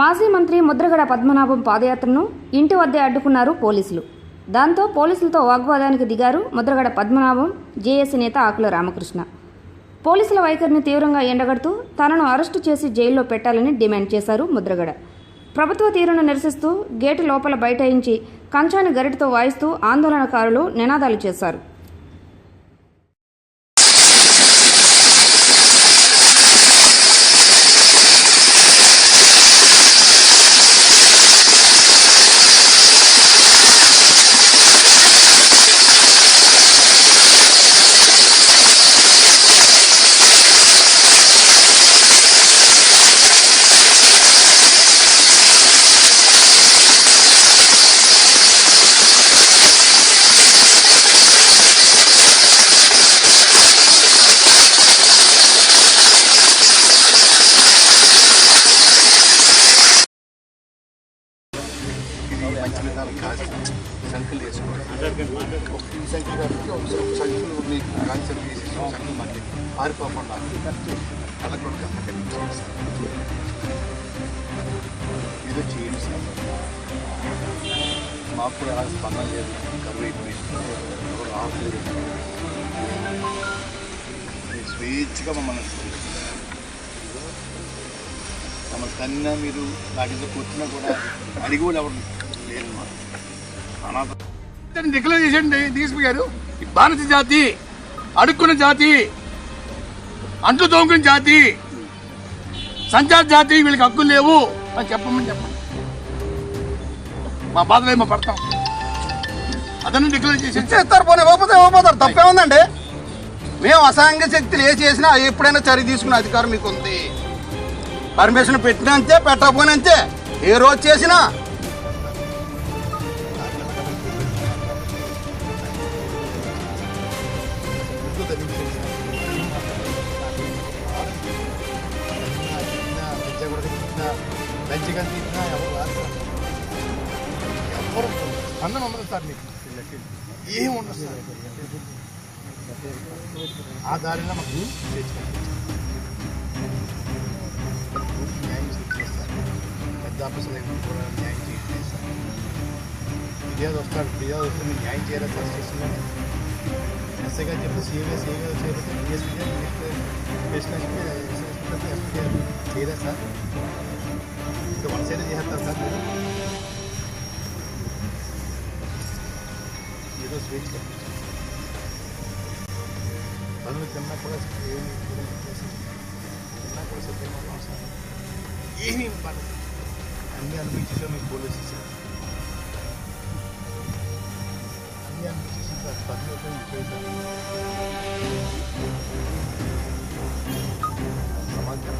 మాజీ మంత్రి ముద్రగడ పద్మనాభం పాదయాత్రను ఇంటి వద్దే అడ్డుకున్నారు పోలీసులు. దాంతో పోలీసులతో వాగ్వాదానికి దిగారు ముద్రగడ పద్మనాభం జేఏసీ నేత ఆకుల రామకృష్ణ. పోలీసుల వైఖరిని తీవ్రంగా ఎండగడుతూ తనను అరెస్టు చేసి జైల్లో పెట్టాలని డిమాండ్ చేశారు ముద్రగడ. ప్రభుత్వ తీరును నిరసిస్తూ గేటు లోపల బైఠాయించి కంచాని గరిటతో వాయిస్తూ ఆందోళనకారులు నినాదాలు చేశారు. విధానం కాదు సంఖ్యలు వేసుకోవడం ఈ సంఖ్యలు కాబట్టి ఒక సంఖ్యలు మీకు కాన్సెప్ట్ సంఖ్యలు మళ్ళీ ఆరిపోకుండా అలా కూడా ఏదో చేయండి సార్ మాకు కూడా ఎలా స్పందన లేదు కరువు అయిపోయింది రావట్లేదు స్వేచ్ఛగా మమ్మల్ని మమ్మల్ని కన్నా మీరు వాటితో ఇంత కొట్టినా కూడా అడిగి కూడా ఎవరు డిక్లేర్ చేసేయండి తీసుకుపోయారు ఈ బానిస జాతి అడుక్కున్న జాతి అంట్లు తోముకున్న జాతి సంచార జాతి వీళ్ళకి హక్కులు లేవు అని చెప్పమని చెప్పండి. మా బాధలే మా పడతాం అతన్ని డిక్లేర్ చేసి చేస్తారు పోనీ ఇవ్వకపోతే ఇవ్వకపోతారు తప్పే ఉందండి. మేము అసాంఘిక శక్తులు ఏ చేసినా ఎప్పుడైనా చర్య తీసుకునే అధికారం మీకు ఉంది. పర్మిషన్ పెట్టినంతే పెట్టకపోయినంతే ఏ రోజు చేసినా మంచిగా తిన్నా ఎవరు రాదు ఎవరు అన్నం ఉండదు సార్ మీకు? ఏం ఉండదు సార్ ఆ దారిలో మాకు న్యాయం చేస్తారు పెద్ద ఆఫీసులు కూడా న్యాయం చేయాలి సార్ ఫిర్యాదు వస్తాడు ఫిర్యాదు వస్తే న్యాయం చేయాలి సార్ చేస్తున్నాను ఎస్ఐ గారు చెప్తే సీఏగా సీఏగా చేయకపోతే డిఎస్పీ గారు స్టేషన్ ఎస్పీ గారు చేయలేదు సార్ ఇంకా వన్ సైడ్ చేస్తారు సార్ మీరు ఏదో స్వేచ్ఛ కల్పించారు పనులు తిన్నా కూడా ఏమి తిన్నా కూడా సత్యం అవసరం ఏమీ పడదు అన్నీ అనిపించేసా మీకు పోలీసు సార్ అన్నీ అనిపించేసి సార్ పనులు చేశారు సమాజం